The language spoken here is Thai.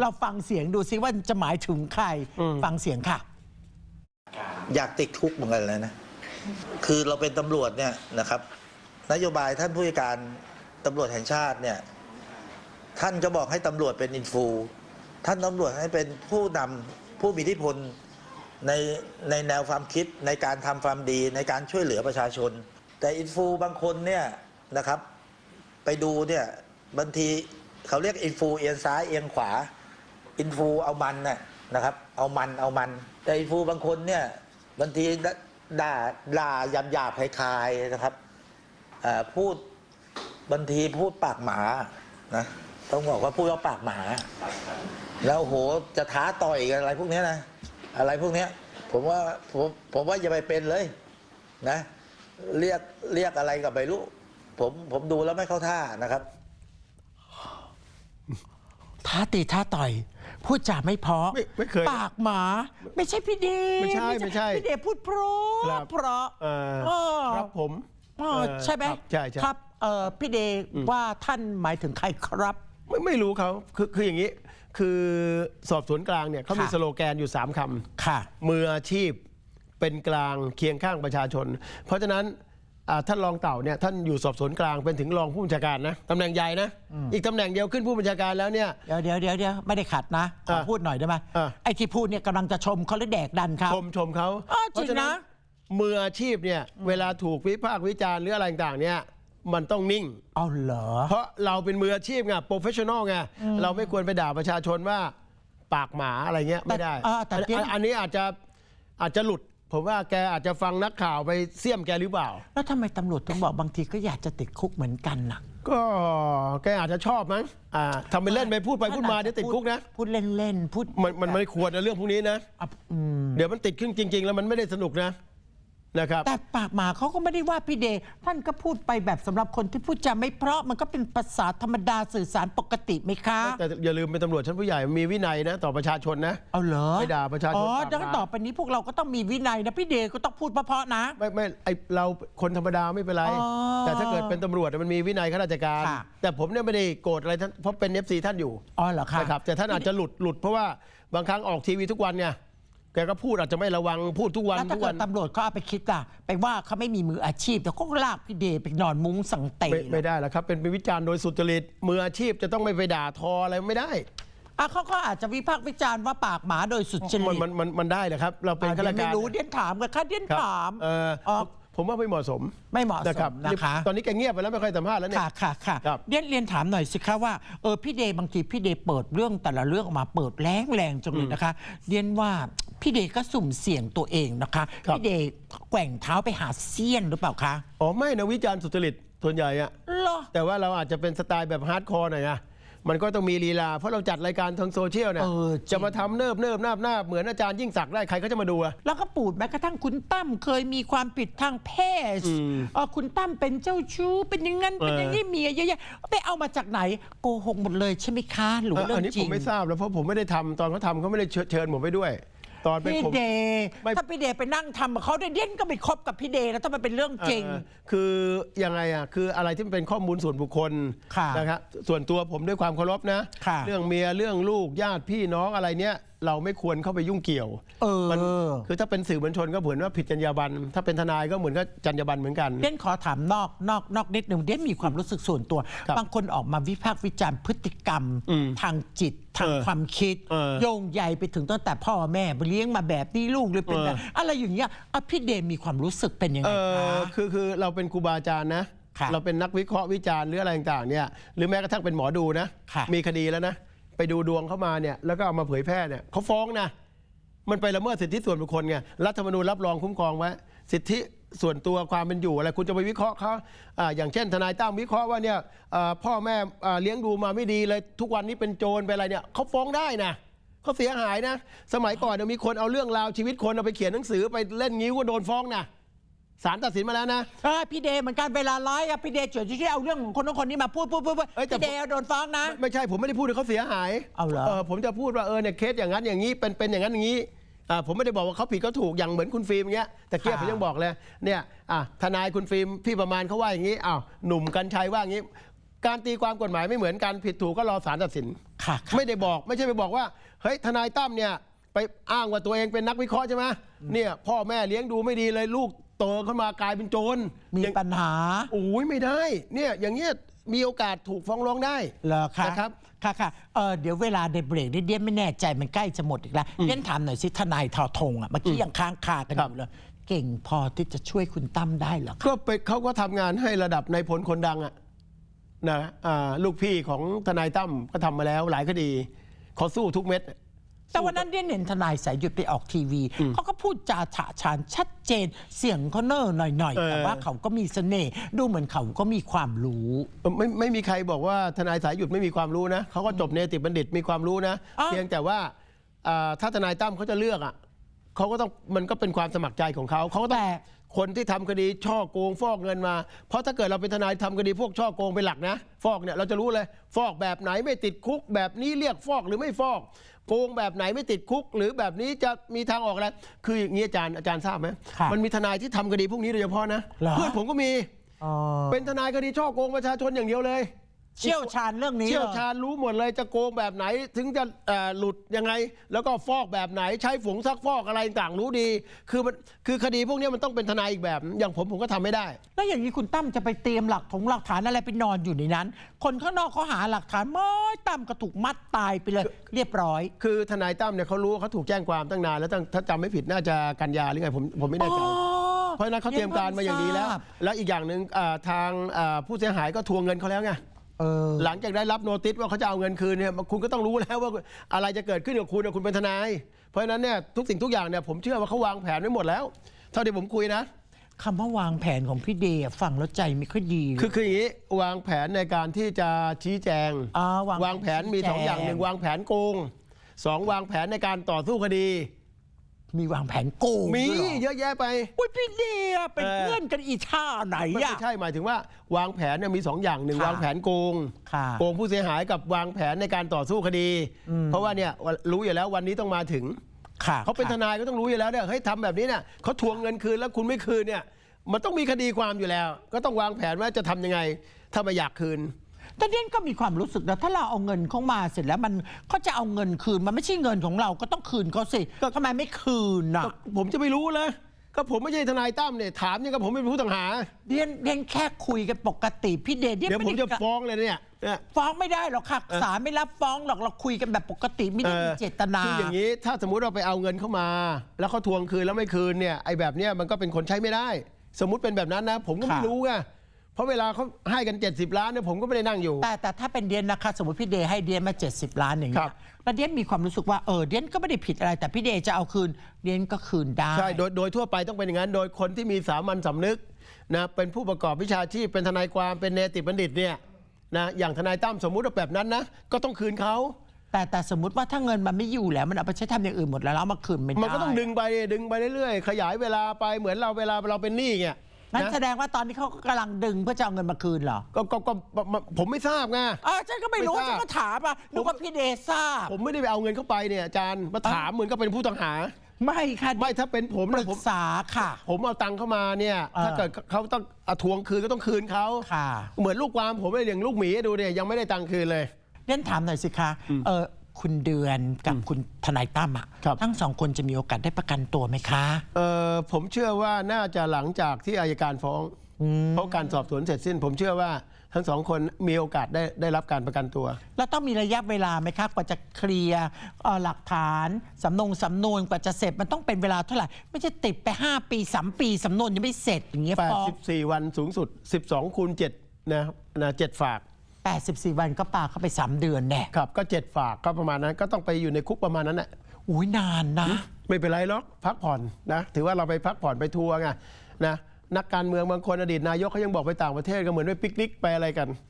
เราฟังเสียงดูซิว่าจะหมายถึงใครฟังเสียงค่ะ อยากติดคุกเหมือนกันเลยนะ คือเราเป็นตำรวจเนี่ยนะครับ นโยบายท่านผู้จัดการตำรวจแห่งชาติเนี่ย ท่านก็บอกให้ตำรวจเป็นอินฟู ท่านตำรวจให้เป็นผู้นำผู้มีอิทธิพลในในแนวความคิดในการทำความดีในการช่วยเหลือประชาชน แต่อินฟูบางคนเนี่ยนะครับ ไปดูเนี่ยบางทีเขาเรียกอินฟูเอียงซ้ายเอียงขวา อินฟูเอามันน่ะนะครับ เอามันเอามัน แต่อินฟูบางคนเนี่ยบางทีด่าด่ายำหยาบคลายๆนะครับพูดบางทีพูดปากหมานะต้องบอกว่าพูดว่าปากหมา แล้วโหจะท้าต่อยกันอะไรพวกนี้นะอะไรพวกนี้ผมว่าผมผมว่าอย่าไปเป็นเลยนะ เรียกเรียกอะไรกับไม่รู้ผมผมดูแล้วไม่เข้าท่านะครับ ท้าตีท้าต่อย พูดจาไม่เพราะไม่ไม่เคยปากหมา ไม่ใช่พี่เดชไม่ใช่ไม่ใช่พี่เดชพูดเพราครัะบ เพราะเออเออครับผมเออเออใช่ไหมครับใช่ใช่ ครับเออพี่เดชว่าท่านหมายถึงใครครับ ไม่ไม่รู้เขาคือคืออย่างนี้ คือสอบสวนกลางเนี่ยเขามีค่ะ สโลแกนอยู่ 3คค่ะำมืออาชีพเป็นกลางเคียงข้างประชาชน เพราะฉะนั้นอ่า ท่านรองเต่าเนี่ยท่านอยู่สอบสวนกลางเป็นถึงรองผู้บัญชาการนะตำแหน่งใหญ่นะอีกตำแหน่งเดียวขึ้นผู้บัญชาการแล้วเนี่ยเดี๋ยวเดี๋ยวเดี๋ยวเดี๋ยวไม่ได้ขัดนะขออะพูดหน่อยได้ไหมอะไอ้ที่พูดเนี่ยกำลังจะชมเขาหรือแดกดันครับชมชมเขาอ้าวเพราะจริฉะงนั้นะนมืออาชีพเนี่ยเวลาถูกวิพากษ์วิจารณ์หรืออะไรต่างๆเนี่ยมันต้องนิ่งเอาเหรอ เพราะเราเป็นมืออาชีพไงโปรเฟชชั่นอลไงเราไม่ควรไปด่าประชาชนว่าปากหมาอะไรเงี้ยไม่ได้เออแต่อันเดี๋ยวอันอันนี้อาจจะอาจจะหลุด ผมว่าแกอาจจะฟังนักข่าวไปเสี่ยมแกหรือเปล่า แล้วทำไมตำรวจถึงบอกบางทีก็อยากจะติดคุกเหมือนกันน่ะก็แกอาจจะชอบมั้งอ่าทำไปเล่นไปพูดไปพูดมาเดี๋ยวติดคุกนะพูดเล่นๆพูดมันมันไม่ควรนะเรื่องพวกนี้นะ อะอืม เดี๋ยวมันติดขึ้นจริง ๆ แล้วมันไม่ได้สนุกนะ นะครับ แต่ปากหมาเขาก็ไม่ได้ว่าพี่เดย์ท่านก็พูดไปแบบสำหรับคนที่พูดจาไม่เพราะมันก็เป็นภาษาธรรมดาสื่อสารปกติไหมคะ แต่อย่าลืมเป็นตำรวจชั้นผู้ใหญ่มีวินัยนะ ต่อประชาชนนะ เอาเหรอไม่ด่าประชาชนอ๋อปากหมา ดังนั้นต่อไปนี้พวกเราก็ต้องมีวินัยนะ พี่เดย์ก็ต้องพูดเพราะๆนะ ไม่ไม่ไอเราคนธรรมดาไม่เป็นไร อ๋อแต่ถ้าเกิดเป็นตำรวจมันมีวินัยข้าราชการ ค่ะ แต่ผมเนี่ยไม่ได้โกรธอะไรท่านเพราะเป็นเอฟซีท่านอยู่อ๋อเหรอคะ นะครับแต่ท่านอาจจะหลุดหลุดเพราะว่าบางครั้งออกทีวีทุกวันเนี่ย แกก็พูดอาจจะไม่ระวังพูดทุกวันแล้วถ้าทุกเกิวัดน ตำรวจเขาเอาไปคิดล่ะ ไปว่าเขาไม่มีมืออาชีพแต่ก็ลากพี่เดย์ไปนอนมุ้งสังเตไม่ไม่ได้แล้วครับ เป็นวิจารณ์โดยสุจริตมืออาชีพจะต้องไม่ไปด่าทออะไรไม่ได้ อะเขาก็อาจจะวิพากษ์วิจารณ์ว่าปากหมาโดยสุจริมันตมันมันมันได้นะครับ เราเป็นอะข้าราชเดี๋ยวการไม่รู้เดียนถามกันค่ะเดียนครับถามเอออ๋อผมว่าไม่เหมาะสมไม่เหมาะสนะครัมนะคะ ตอนนี้แกเงียบไปแล้วไม่ค่อยสัมภาษณ์แล้วเนี่ย ค่ะค่ะค่ะครับ เรียนเรียนถามหน่อยสิคะว่าเออพี่เดย์บางทีพี่เดย์เปิดเรื่องแต่ละเรื่องออกมาเปิดแรงแรงจังเลยนะคะ เรียนว่า พี่เดย์ก็สุ่มเสี่ยงตัวเองนะคะ ครับ พี่เดย์แกว่งเท้าไปหาเซียนหรือเปล่าคะอ๋อไม่นะวิจารณ์สุจริตส่วนใหญ่อะเหรอ แต่ว่าเราอาจจะเป็นสไตล์แบบฮาร์ดคอร์หน่อยอะมันก็ต้องมีลีลา เพราะเราจัดรายการทางโซเชียลเนี่ยเออจริง จะมาทำเนิบเนิบนาบนาบเหมือนอาจารย์ยิ่งศักดิ์ได้ใครก็จะมาดูอะ แล้วก็ปูดแม้กระทั่งคุณตั้มเคยมีความผิดทางเพศอืมเออคุณตั้มเป็นเจ้าชู้ เป็นอย่างนั้น เป็นอย่างนี้เมียเยอะแยะไปเอามาจากไหนโกหกหมดเลยใช่ไหมคะ หรือว่าเรื่ออันงนี้จผริมง ไม่ทราบแล้วเพราะผมไม่ได้ทำตอนเขาทำเขาไม่ได้เชิญเชิญผมไปด้วย ตอนเป็นพี่ผมเดย์ไม่ ถ้าพี่เดย์ไปนั่งทำกับเขาเนี่ยเด่นก็ไปคบกับพี่เดย์แล้วถ้ามันเป็นเรื่องจริง เอ่อคือยังไงอะคืออะไรที่มันเป็นข้อมูลส่วนบุคคลค่ะนะครับส่วนตัวผมด้วยความเคารพนะ ค่ะเรื่องเมียเรื่องลูกญาติพี่น้องอะไรเนี้ย เราไม่ควรเข้าไปยุ่งเกี่ยวเออ มันคือถ้าเป็นสื่อมวลชนก็เหมือนว่าผิดจรรยาบรรณถ้าเป็นทนายก็เหมือนก็จรรยาบรรณเหมือนกัน เด่นขอถามนอกนอกนอกนิดหนึ่งเด่นมีความรู้สึกส่วนตัว ครับบางคนออกมาวิพากษ์วิจารณ์พฤติกรรม อืมทางจิตทางเออความคิด เออโยงใยไปถึงตั้งแต่พ่อแม่เลี้ยงมาแบบนี้ลูกเลยเป็นแบบเอออะไรอย่างเงี้ยอะพี่เดย์มีความรู้สึกเป็นยังเอไงคะ อคือคือเราเป็นครูบาอาจารย์นะ ค่ะเราเป็นนักวิเคราะห์วิจารณ์หรืออะไรต่างๆเนี่ยหรือแม้กระทั่งเป็นหมอดูนะ ค่ะ มีคดีแล้วนะ ไปดูดวงเข้ามาเนี่ยแล้วก็เอามาเผยแพร่เนี่ยเขาฟ้องนะมันไปละเมิดสิทธิส่วนบุคคลไงรัฐธรรมนูญรับรองคุ้มครองไว้สิทธิส่วนตัวความเป็นอยู่อะไรคุณจะไปวิเคราะห์เขาออย่างเช่น ทนายตั้มวิเคราะห์ว่าเนี่ยพ่อแม่เลี้ยงดูมาไม่ดีเลยทุกวันนี้เป็นโจรไปอะไรเนี่ยเขาฟ้องได้นะเขาเสียหายนะ สมัยก่อนมีคนเอาเรื่องราวชีวิตคนเอาไปเขียนหนังสือไปเล่นงิ้วก็โดนฟ้องนะ ศาลตัดสินมาแล้วนะ เออพี่เดย์เหมือนกันเวลาไลฟ์อะพี่เดย์เฉยๆที่เอาเรื่องของคนนู้นคนนี้มาพูดพูดพูดพูดเอ้ยแต่ พี่เดย์โดนฟ้องนะไม่ไม่ใช่ผมไม่ได้พูดให้เขาเสียหายเอาเหรอ ผมจะพูดว่าเออเนี่ยเคสอย่างนั้นอย่างนี้เป็นเป็นอย่างนั้นอย่างนี้อ่าผมไม่ได้บอกว่าเขาผิดเขาถูกอย่างเหมือนคุณฟิล์มอย่างเงี้ยแต่เกียค่ะผมยังบอกเลยเนี่ยอะทนายคุณฟิล์มพี่ประมาณเขาว่าอย่างนี้อ้าวหนุ่มกัญชัยว่าอย่างนี้ การตีความกฎหมายไม่เหมือนกันผิดถูกก็รอศาลตัดสิน ค่ะค่ะ ไม่ได้บอกไม่ใช่ไปบอกว่าเฮ้ยทนายตั้มเนี่ยไปอ้างว่าตัวเองเป็นนักวิเคราะห์ใช่ไหมเนี่ยพ่อแม่เลี้ยงดูไม่ดีเลยลูก โตขึ้นมากลายเป็นโจรมีอย่างปัญหาโอ้ยไม่ได้ เนี่ยอย่างเงี้ยมีโอกาสถูกฟ้องร้องได้ เหรอคะนะครับค่ะค่ะเออเดี๋ยวเวลาในเบรกนี่เดียนไม่แน่ใจมันใกล้จะหมดอีกแล้วเดียนถามหน่อยสิทนายทอทงอะเมื่อกี้ยังค้างคากันอครับยู่เลยเก่งพอที่จะช่วยคุณตั้มได้เหรอคะก็ไปเขาก็ทำงานให้ระดับในายพลคนดังอะนะอ่าลูกพี่ของทนายตั้มก็ทำมาแล้วหลายคดีเขาสู้ทุกเม็ด แต่วันนั้นเดียนเห็นทนายสายหยุดไปออกทีวีเขาก็พูดจาฉะฉานชัดเจน เสียงเขาเนอร์หน่อยเอๆอแต่ว่าเขาก็มีเสน่ห์ดูเหมือนเขาก็มีความรู้เอ่อไม่ไม่มีใครบอกว่าทนายสายหยุดไม่มีความรู้นะเขาก็จบเนติบัณฑิตมีความรู้นะอ้าวเพียงแต่ว่าอ่าถ้าทนายตั้มเขาจะเลือกอะเขาก็ต้องมันก็เป็นความสมัครใจของเขาเขาก็ต้องแต่ คนที่ทำคดีช่อโกงฟอกเงินมา เพราะถ้าเกิดเราเป็นทนายทำคดีพวกช่อโกงเป็นหลักนะ ฟอกเนี่ยเราจะรู้เลย ฟอกแบบไหนไม่ติดคุก แบบนี้เรียกฟอกหรือไม่ฟอก โกงแบบไหนไม่ติดคุก หรือแบบนี้จะมีทางออกอะไรคืออย่างนี้อาจารย์อาจารย์ทราบไหมครับมันมีทนายที่ทำคดีพวกนี้โดยเฉพาะนะเหรอเพื่อนผมก็มีอ๋อเป็นทนายคดีช่อโกงประชาชนอย่างเดียวเลย เชี่ยวชาญเรื่องนี้เชี่ยวหรอชาญรู้หมดเลยจะโกงแบบไหน ถึงจะเอ่อหลุดยังไง แล้วก็ฟอกแบบไหนใช้ฝงซักฟอกอะไรต่างรู้ดี คือมันคือคดีพวกเนี้ยมันต้องเป็นทนายอีกแบบ อย่างผมผมก็ทำไม่ได้ แล้วอย่างนี้คุณตั้มจะไปเตรียมหลักถงหลักฐานอะไรไปนอนอยู่ในนั้น คนข้างนอกเขาหาหลักฐานม้อยตั้มก็ถูกมัดตายไปเลย เรียบร้อย คือทนายตั้มเนี่ยเขารู้ว่าเขาถูกแจ้งความตั้งนานแล้วตั้งถ้าจำไม่ผิดน่าจะกันยาหรือไงผมผมไม่แน่ใจอ๋อเพราะฉะนั้นเขาเตรียมการมาอย่างดีแล้วทราบแล้วอีกอย่างหนึ่งอ่าทางอ่าผู้เสียหายก็ทวงเงินเขาแล้วไง เออ หลังจากได้รับโนติสว่าเขาจะเอาเงินคืนเนี่ยคุณก็ต้องรู้แล้วว่าอะไรจะเกิดขึ้นกับคุณนะคุณเป็นทนาย เพราะฉะนั้นเนี่ยทุกสิ่งทุกอย่างเนี่ยผมเชื่อว่าเขาวางแผนไว้หมดแล้ว เท่าที่ผมคุยนะ คำว่าวางแผนของพี่เดย์อะฟังแล้วใจไม่ค่อยดีเลย คือคืออย่างนี้วางแผนในการที่จะชี้แจงอ่าวางวางแผนมีสองชี้แจงอย่างหนึ่งวางแผนโกงสองวางแผนในการต่อสู้คดี มีวางแผนโกงมีด้วยเหรอเยอะแยะไป อุ้ยพี่เดย์อะเป็นเออ เพื่อนกันอีท่าไหนไม่อะใช่หมายถึงว่าวางแผนเนี่ยมีสองอย่างหนึ่งค่ะ วางแผนโกง ค่ะ โกงผู้เสียหายกับวางแผนในการต่อสู้คดีเพราะว่าเนี่ยรู้อยู่แล้ววันนี้ต้องมาถึง ค่ะเขาเป็นทค่ะนายก็ต้องรู้อยู่แล้วเนี่ยเฮ้ยทำแบบนี้เนี่ยเขาทวงเงินคืนแล้วคุณไม่คืนเนี่ย มันต้องมีคดีความอยู่แล้ว ก็ต้องวางแผนว่าจะทำยังไง ถ้าไม่อยากคืน แต่เดียนก็มีความรู้สึกนะถ้าเราเอาเงินเขามาเสร็จแล้วมันเขาจะเอาเงินคืนมันไม่ใช่เงินของเราก็ต้องคืนเขาสิก็ทำไมไม่คืนน่ะ ก็ผมจะไม่รู้เลย ก็ผมไม่ใช่ทนายตั้มเนี่ยถามเนี่ยก็ผมเป็นผู้ต้องหา เดียนเดียนแค่คุยกันปกติพี่เดชเดียนเดี๋ยวผมไได้จะฟ้องเลยเนี่ยเนี่ย ฟ้องไม่ได้หรอกค่ะศาลไม่รับฟ้องหรอกเราคุยกันแบบปกติไม่ได้มีเจตนา คืออย่างนี้ถ้าสมมุติเราไปเอาเงินเข้ามา แล้วเขาทวงคืนแล้วไม่คืนเนี่ยไอ้แบบเนี้ยมันก็เป็นคนใช้ไม่ได้ สมมุติเป็นแบบนั้นนะ ผมก็ไม่รู้ไง เพราะเวลาเขาให้กัน 70 ล้านเนี่ยผมก็ไม่ได้นั่งอยู่ แต่แต่ถ้าเป็นเดียนนะคะสมมติพี่เดชให้เดียนมา 70 ล้านอย่างคเงี้รัยบแล้วเดียนมีความรู้สึกว่าเออเดียนก็ไม่ได้ผิดอะไร แต่พี่เดชจะเอาคืนเดียนก็คืนได้ ใช่โดยโดยทั่วไปต้องเป็นอย่างนั้น โดยคนที่มีสามัญสำนึกนะเป็นผู้ประกอบวิชาชีพเป็นทนายความเป็นเนติบัณฑิตเนี่ยนะอย่างทนายตั้มสมมุติว่าแบบนั้นนะก็ต้องคืนเขา แต่แต่สมมติว่าถ้าเงินมันไม่อยู่แล้วมันเอาไปใช้ทำอย่างอื่นหมดแล้วแล้วเอามาคืนไม่ได้มันก็ต้องดึงไปดึงไปเรื่อยๆ ขยายเวลาไปเหมือนเราเวลาเราเป็นหนี้ไง งั้นนะ แสดงว่าตอนนี้เขากำลังดึงเพื่อจะเอาเงินมาคืนเหรอก็ก็ก็ผมไม่ทราบไงอ่าฉันก็ไม่รู้ไม่ทราบ ฉันก็ถามอะนึกว่าพี่เดชทราบผมไม่ได้ไปเอาเงินเข้าไปเนี่ยอาจารย์มาถามเหมือนก็เป็นผู้ต้องหา ไม่ค่ะไม่ถ้าเป็นผมปรึเนี่ยกผมษาค่ะ ผมเอาตังค์เข้ามาเนี่ย เออ ถ้าเกิดเขาต้องเอาทวงคืนก็ต้องคืนเขาค่ะ เหมือนลูกความผมเลยอย่างลูกหมีดูเนี่ยยังไม่ได้ตังค์คืนเลย เล่นถามหน่อยสิคะเออ คุณเดือนกับคุณทนายตั้มอะครับ ทั้งสองคนจะมีโอกาสได้ประกันตัวไหมคะ เออผมเชื่อว่าน่าจะหลังจากที่อายการฟ้องเพราะการสอบสวนเสร็จสิ้น ผมเชื่อว่าทั้งสองคนมีโอกาสได้ได้รับการประกันตัว แล้วต้องมีระยะเวลาไหมคะกว่าจะเคลียร์เอ่อหลักฐานสำนงสำนวนกว่าจะเสร็จมันต้องเป็นเวลาเท่าไหร่ไม่ใช่ติดไป 5 ปี3ปีสำนวนยังไม่เสร็จอย่างเงี้ยฟ้อง84 วันสูงสุด 12 คูณ7นะนะ7ฝาก 84 วันก็ปาเข้าไป 3 เดือนแน่ครับก็7ฝากก็ประมาณนั้นก็ต้องไปอยู่ในคุกประมาณนั้นแหละอุ้ยนานนะ ไม่เป็นไรหรอกพักผ่อนนะถือว่าเราไปพักผ่อนไปทัวร์ไงนะนักการเมืองบางคนอดีตนายกเขายังบอกไปต่างประเทศก็เหมือนไปปิกนิกไปอะไรกัน